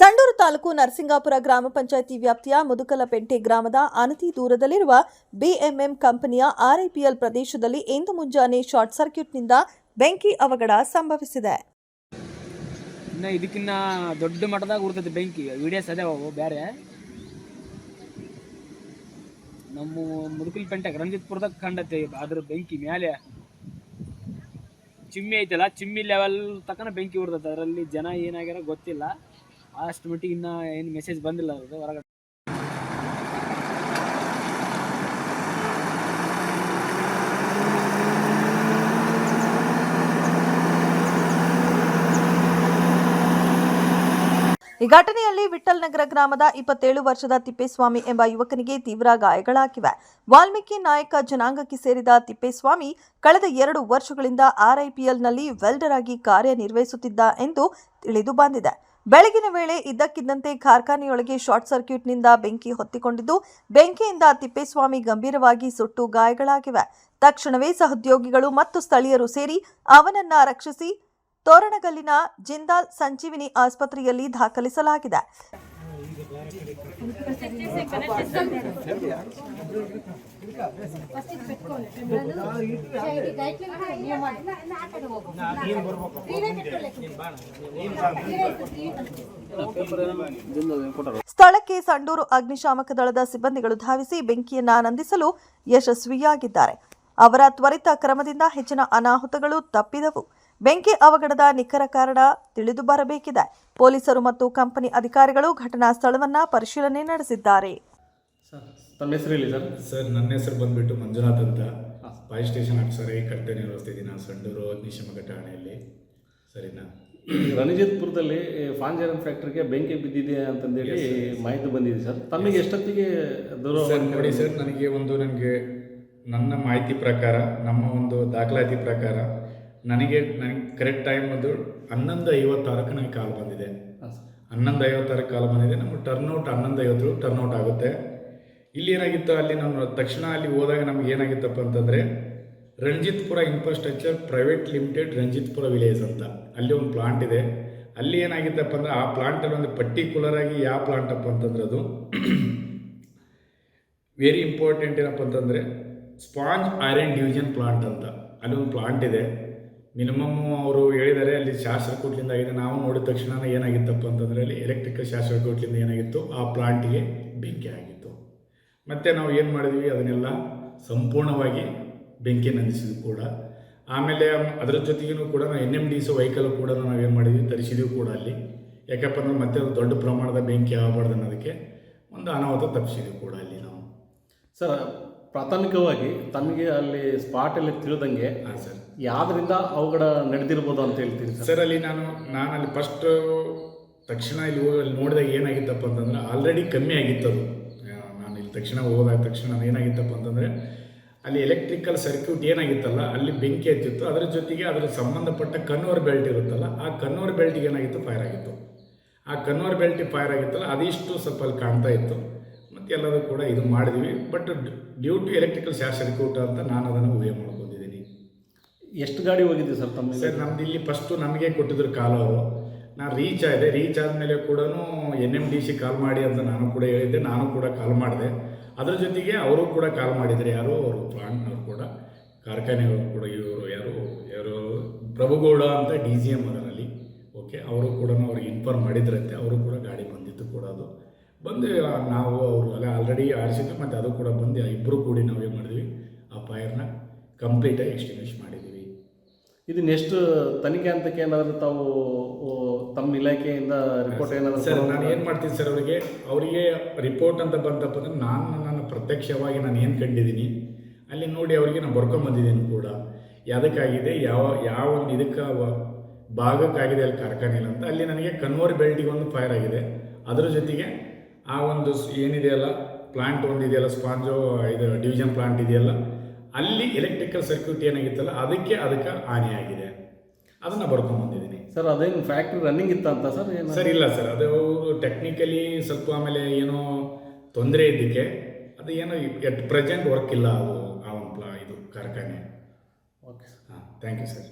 ಸಂಡೂರು ತಾಲೂಕು ನರಸಿಂಗಾಪುರ ಗ್ರಾಮ ಪಂಚಾಯಿತಿ ವ್ಯಾಪ್ತಿಯ ಮುದುಕಲಪೆಂಟೆ ಗ್ರಾಮದ ಅನತಿ ದೂರದಲ್ಲಿರುವ ಬಿಎಂಎಂ ಕಂಪನಿಯ ಆರ್ಐಪಿಎಲ್ ಪ್ರದೇಶದಲ್ಲಿ ಇಂದು ಮುಂಜಾನೆ ಶಾರ್ಟ್ ಸರ್ಕ್ಯೂಟ್ನಿಂದ ಬೆಂಕಿ ಅವಘಡ ಸಂಭವಿಸಿದೆ. ಇನ್ನು ಇದಕ್ಕಿನ್ನ ದೊಡ್ಡ ಮಟ್ಟದಾಗ ಉರ್ತೈತಿ ಬೆಂಕಿ. ವಿಡಿಯೋಸ್ ಅದೇ ಅವು ಬೇರೆ ನಮ್ಮ ಮುದುಕಲ್ ಪೆಂಟೆ ರಂಜಿತ್ಪುರದಾಗ ಕಂಡೈತೆ ಅದ್ರ ಬೆಂಕಿ ಮೇಲೆ ಚಿಮ್ಮಿ ಐತಲ್ಲ, ಚಿಮ್ಮಿ ಲೆವೆಲ್ ತಕ್ಕನ ಬೆಂಕಿ ಉರ್ತೈತೆ. ಅದರಲ್ಲಿ ಜನ ಏನಾಗ್ಯಾರ ಗೊತ್ತಿಲ್ಲ. ಅಷ್ಟು ಮಟ್ಟಿಗೆ ಇನ್ನ ಏನು ಮೆಸೇಜ್ ಬಂದಿಲ್ಲ ಅದು, ಹೊರಗಡೆ. ಈ ಘಟನೆಯಲ್ಲಿ ವಿಠಲ್ ನಗರ ಗ್ರಾಮದ ಇಪ್ಪತ್ತೇಳು ವರ್ಷದ ತಿಪ್ಪೇಸ್ವಾಮಿ ಎಂಬ ಯುವಕನಿಗೆ ತೀವ್ರ ಗಾಯಗಳಾಗಿವೆ. ವಾಲ್ಮೀಕಿ ನಾಯಕ ಜನಾಂಗಕ್ಕೆ ಸೇರಿದ ತಿಪ್ಪೇಸ್ವಾಮಿ ಕಳೆದ ಎರಡು ವರ್ಷಗಳಿಂದ ಆರ್ಐಪಿಎಲ್ನಲ್ಲಿ ವೆಲ್ಡರ್ ಆಗಿ ಕಾರ್ಯನಿರ್ವಹಿಸುತ್ತಿದ್ದ ಎಂದು ತಿಳಿದು ಬಂದಿದೆ. ಬೆಳಗಿನ ವೇಳೆ ಇದ್ದಕ್ಕಿದ್ದಂತೆ ಕಾರ್ಖಾನೆಯೊಳಗೆ ಶಾರ್ಟ್ ಸರ್ಕ್ಯೂಟ್ನಿಂದ ಬೆಂಕಿ ಹೊತ್ತಿಕೊಂಡಿದ್ದು, ಬೆಂಕಿಯಿಂದ ತಿಪ್ಪೇಸ್ವಾಮಿ ಗಂಭೀರವಾಗಿ ಸುಟ್ಟು ಗಾಯಗಳಾಗಿವೆ. ತಕ್ಷಣವೇ ಸಹೋದ್ಯೋಗಿಗಳು ಮತ್ತು ಸ್ಥಳೀಯರು ಸೇರಿ ಅವನನ್ನ ರಕ್ಷಿಸಿ ತೋರಣಗಲ್ಲಿನ ಜಿಂದಾಲ್ ಸಂಜೀವಿನಿ ಆಸ್ಪತ್ರೆಯಲ್ಲಿ ದಾಖಲಿಸಲಾಗಿದೆ. ಸ್ಥಳಕ್ಕೆ ಸಂಡೂರು ಅಗ್ನಿಶಾಮಕ ದಳದ ಸಿಬ್ಬಂದಿಗಳು ಧಾವಿಸಿ ಬೆಂಕಿಯನ್ನ ನಂದಿಸಲು ಯಶಸ್ವಿಯಾಗಿದ್ದಾರೆ. ಅವರ ತ್ವರಿತ ಕ್ರಮದಿಂದ ಹೆಚ್ಚಿನ ಅನಾಹುತಗಳು ತಪ್ಪಿದವು. ಬೆಂಕಿ ಅವಘಡದ ನಿಖರ ಕಾರಣ ತಿಳಿದು ಬರಬೇಕಿದೆ. ಪೊಲೀಸರು ಮತ್ತು ಕಂಪನಿ ಅಧಿಕಾರಿಗಳು ಘಟನಾ ಸ್ಥಳವನ್ನ ಪರಿಶೀಲನೆ ನಡೆಸಿದ್ದಾರೆ. ತಮ್ಮ ಹೆಸರು ಹೇಳಿ ಸರ್. ಸರ್ ನನ್ನ ಹೆಸರು ಬಂದ್ಬಿಟ್ಟು ಮಂಜುನಾಥ್ ಅಂತ. ಫೈರ್ ಸ್ಟೇಷನ್ ಆಫೀಸರ್ ಆಗಿ ಕರ್ತವ್ಯ ನಿರ್ವಹಿಸ್ತಿದ್ದೀನಿ ನಾನು ಸಂಡೂರು ಅಗ್ನಿಶಮಕ ಠಾಣೆಯಲ್ಲಿ. ಸರಿನಾ ರಣಜಿತ್ಪುರದಲ್ಲಿ ಫಾಂಜರನ್ ಫ್ಯಾಕ್ಟ್ರಿಗೆ ಬೆಂಕಿ ಬಿದ್ದಿದೆ ಅಂತಂದೇಳಿ ಮಾಹಿತಿ ಬಂದಿದೆ ಸರ್. ತಮಗೆ ಎಷ್ಟೊತ್ತಿಗೆ ಸರ್ ನೋಡಿ ಸರ್ ನನಗೆ ಒಂದು ನನಗೆ ನನ್ನ ಮಾಹಿತಿ ಪ್ರಕಾರ ನಮ್ಮ ಒಂದು ದಾಖಲಾತಿ ಪ್ರಕಾರ ನನಗೆ ನನಗೆ ಕರೆಕ್ಟ್ ಟೈಮ್ ಅದು ಹನ್ನೊಂದು ಐವತ್ತಾರಕ್ಕೆ ನನಗೆ ಕಾಲ್ ಬಂದಿದೆ. ಹನ್ನೊಂದು ಐವತ್ತಾರಕ್ಕೆ ಕಾಲ್ ಬಂದಿದೆ. ನಮ್ಮ ಟರ್ನ್ಔಟ್ ಹನ್ನೊಂದು ಐವತ್ತು ಟರ್ನ್ಔಟ್ ಆಗುತ್ತೆ. ಇಲ್ಲಿ ಏನಾಗಿತ್ತು? ಅಲ್ಲಿ ನಾನು ತಕ್ಷಣ ಅಲ್ಲಿ ಹೋದಾಗ ನಮ್ಗೆ ಏನಾಗಿತ್ತಪ್ಪ ಅಂತಂದರೆ, Ranjitpura infrastructure private limited Ranjitpura village ಅಂತ. ಅಲ್ಲಿ ಒಂದು ಪ್ಲಾಂಟ್ ಇದೆ. ಅಲ್ಲಿ ಏನಾಗಿತ್ತಪ್ಪ ಅಂದರೆ, ಆ ಪ್ಲಾಂಟಲ್ಲಿ ಒಂದು ಪರ್ಟಿಕ್ಯುಲರ್ ಆಗಿ ಯಾವ ಪ್ಲಾಂಟಪ್ಪ ಅಂತಂದ್ರೆ ಅದು ವೆರಿ ಇಂಪಾರ್ಟೆಂಟ್ ಏನಪ್ಪ ಅಂತಂದರೆ ಸ್ಪಾಂಜ್ ಐರನ್ ಡಿವಿಷನ್ ಪ್ಲಾಂಟ್ ಅಂತ. ಅಲ್ಲಿ ಒಂದು ಪ್ಲಾಂಟ್ ಇದೆ. ಮಿನಿಮಮ್ ಅವರು ಹೇಳಿದ್ದಾರೆ ಅಲ್ಲಿ ಶಾಸ್ತ್ರ ಕೋಟ್ಲಿಂದ ಆಗಿದೆ. ನಾವು ನೋಡಿದ ತಕ್ಷಣ ಏನಾಗಿತ್ತಪ್ಪ ಅಂತಂದರೆ, ಅಲ್ಲಿ ಎಲೆಕ್ಟ್ರಿಕಲ್ ಶಾಸ್ತ್ರ ಏನಾಗಿತ್ತು? ಆ ಪ್ಲಾಂಟಿಗೆ ಬೆಂಕಿ ಆಗಿತ್ತು. ಮತ್ತು ನಾವು ಏನು ಮಾಡಿದ್ವಿ? ಅದನ್ನೆಲ್ಲ ಸಂಪೂರ್ಣವಾಗಿ ಬೆಂಕಿ ನಂದಿಸಿದ್ವಿ ಕೂಡ. ಆಮೇಲೆ ಅದರ ಜೊತೆಗೂ ಕೂಡ ನಾವು N M D C vehicle ಕೂಡ ನಾವು ಏನು ಮಾಡಿದ್ವಿ? ತರಿಸಿದ್ವಿ ಕೂಡ ಅಲ್ಲಿ. ಯಾಕಪ್ಪ ಅಂದ್ರೆ ಮತ್ತೆ ಅದು ದೊಡ್ಡ ಪ್ರಮಾಣದ ಬೆಂಕಿ ಆಗಬಾರ್ದು ಅನ್ನೋದಕ್ಕೆ ಒಂದು ಅನಾಹುತ ತಪ್ಪಿಸಿದ್ವಿ ಕೂಡ ಅಲ್ಲಿ ನಾವು. ಸರ್ ಪ್ರಾಥಮಿಕವಾಗಿ ತಮಗೆ ಅಲ್ಲಿ ಸ್ಪಾಟಲ್ಲಿ ತಿಳಿದಂಗೆ ಹಾಂ ಸರ್. ಯಾವ್ದರಿಂದ ಅವಘಡ ನಡೆದಿರ್ಬೋದು ಅಂತ ಹೇಳ್ತೀನಿ ಸರ್? ಅಲ್ಲಿ ನಾನು ನಾನು ಅಲ್ಲಿ ಫಸ್ಟ್ ತಕ್ಷಣ ಇಲ್ಲಿ ಹೋಗಿ ಅಲ್ಲಿ ನೋಡಿದಾಗ ಏನಾಗಿತ್ತಪ್ಪ ಅಂತಂದ್ರೆ ಆಲ್ರೆಡಿ ಕಮ್ಮಿ ಆಗಿತ್ತು ಅದು ತಕ್ಷಣ ಹೋದಾಗ ತಕ್ಷಣ ಏನಾಗಿತ್ತಪ್ಪ ಅಂತಂದರೆ ಅಲ್ಲಿ ಎಲೆಕ್ಟ್ರಿಕಲ್ ಸರ್ಕ್ಯೂಟ್ ಏನಾಗಿತ್ತಲ್ಲ ಅಲ್ಲಿ ಬೆಂಕಿ ಹತ್ತಿತ್ತು. ಅದರ ಜೊತೆಗೆ ಅದರ ಸಂಬಂಧಪಟ್ಟ ಕನ್ವರ್ ಬೆಲ್ಟ್ ಇರುತ್ತಲ್ಲ ಆ ಕನ್ವರ್ ಬೆಲ್ಟಿಗೆ ಏನಾಗಿತ್ತು? ಫೈರ್ ಆಗಿತ್ತು. ಆ ಕನ್ವರ್ ಬೆಲ್ಟ್ ಫೈರ್ ಆಗಿತ್ತಲ್ಲ ಅದಿಷ್ಟು ಸ್ವಲ್ಪ ಅಲ್ಲಿ ಕಾಣ್ತಾ ಇತ್ತು. ಮತ್ತು ಎಲ್ಲರೂ ಕೂಡ ಇದು ಮಾಡಿದ್ವಿ. But due to electrical short circuit ಅಂತ ನಾನು ಅದನ್ನು ಊಹೆ ಮಾಡ್ಕೊಂಡಿದ್ದೀನಿ. ಎಷ್ಟು ಗಾಡಿ ಹೋಗಿದ್ದೀವಿ ಸರ್ ತಮ್ಮ ಸರ್ ನಮ್ದು ಇಲ್ಲಿ ಫಸ್ಟು ನಮಗೆ ಕೊಟ್ಟಿದ್ರು ಕಾಲು ಅವರು ನಾನು ರೀಚ್ ಆಗಿದೆ ರೀಚ್ ಆದಮೇಲೆ ಕೂಡ N M D C call ಮಾಡಿ ಅಂತ ನಾನು ಕೂಡ ಹೇಳಿದ್ದೆ, ನಾನು ಕೂಡ ಕಾಲ್ ಮಾಡಿದೆ. ಅದರ ಜೊತೆಗೆ ಅವರು ಕೂಡ ಕಾಲ್ ಮಾಡಿದ್ದಾರೆ ಯಾರು ಅವರು ಪ್ಲಾಂಟ್ನವ್ರು ಕೂಡ ಕಾರ್ಖಾನೆಗಳು ಕೂಡ, ಇವರು ಯಾರು ಯಾರು, ಪ್ರಭುಗೌಡ ಅಂತ ಡಿ ಸಿ ಎಂ ಅದರಲ್ಲಿ ಓಕೆ ಅವರು ಕೂಡ ಅವ್ರಿಗೆ ಇನ್ಫಾರ್ಮ್ ಮಾಡಿದ್ರಂತೆ, ಅವರು ಕೂಡ ಗಾಡಿ ಬಂದಿತ್ತು ಕೂಡ ಅದು. ಬಂದು, ನಾವು ಅವರು ಅಲ್ಲ ಆಲ್ರೆಡಿ ಆರಿಸಿದ್ವಿ ಮತ್ತು ಅದು ಕೂಡ ಬಂದು ಇಬ್ಬರು ಕೂಡಿ ನಾವು ಏನು ಮಾಡಿದ್ವಿ. ಆ ಫೈರ್ನ ಕಂಪ್ಲೀಟಾಗಿ ಎಕ್ಸ್ಟಿಂಗ್ವಿಷ್ ಮಾಡಿದ್ದೀವಿ ಇದು ನೆಕ್ಸ್ಟ್ ತನಿಖೆ ಹಂತಕ್ಕೆ ಏನಾದರೂ ತಾವು ತಮ್ಮ ಇಲಾಖೆಯಿಂದ ರಿಪೋರ್ಟ್ ಏನಾದರೂ ಸರ್ ನಾನು ಏನು ಮಾಡ್ತೀನಿ ಸರ್ ಅವರಿಗೆ ಅವರಿಗೆ ರಿಪೋರ್ಟ್ ಅಂತ ಬಂತಪ್ಪ ಅಂದ್ರೆ ನಾನು ನಾನು ಪ್ರತ್ಯಕ್ಷವಾಗಿ ನಾನು ಏನು ಕಂಡಿದ್ದೀನಿ ಅಲ್ಲಿ ನೋಡಿ ಅವರಿಗೆ ನಾನು ಬರ್ಕೊಂಬಂದಿದ್ದೀನಿ ಕೂಡ. ಯಾವುದಕ್ಕಾಗಿದೆ ಯಾವ ಯಾವ ಒಂದು ಇದಕ್ಕೆ ಭಾಗಕ್ಕಾಗಿದೆ ಅಲ್ಲಿ ಕಾರ್ಖಾನೆಯಲ್ಲಿ ಅಂತ ಅಲ್ಲಿ ನನಗೆ ಕನ್ವರ್ ಬೆಲ್ಟಿಗೆ ಒಂದು ಫೈರ್ ಆಗಿದೆ. ಅದರ ಜೊತೆಗೆ ಆ ಒಂದು ಏನಿದೆಯಲ್ಲ ಪ್ಲಾಂಟ್ ಒಂದು ಇದೆಯಲ್ಲ ಸ್ಪಾಂಜೋ ಇದು ಡಿವಿಷನ್ ಪ್ಲಾಂಟ್ ಇದೆಯಲ್ಲ ಅಲ್ಲಿ ಎಲೆಕ್ಟ್ರಿಕಲ್ ಸರ್ಕ್ಯೂಟ್ ಏನಾಗಿತ್ತಲ್ಲ ಅದಕ್ಕೆ ಅದಕ್ಕೆ ಹಾನಿಯಾಗಿದೆ. ಅದನ್ನು ಬರ್ಕೊಂಬಂದಿದ್ದೀನಿ ಸರ್ ಅದೇನು ಫ್ಯಾಕ್ಟ್ರಿ ರನ್ನಿಂಗ್ ಇತ್ತಂತ ಸರ್ ಏನು ಸರ್ ಇಲ್ಲ ಸರ್. ಅದು ಟೆಕ್ನಿಕಲಿ ಸ್ವಲ್ಪ ಆಮೇಲೆ ಏನೋ ತೊಂದರೆ ಇದ್ದಕ್ಕೆ ಅದು ಏನೋ ಎಟ್ ಪ್ರೆಸೆಂಟ್ ವರ್ಕ್ ಇಲ್ಲ ಅದು ಆ ಒಂದು ಇದು ಕಾರ್ಖಾನೆ. ಓಕೆ ಸರ್ ಹಾಂ ಥ್ಯಾಂಕ್ ಯು ಸರ್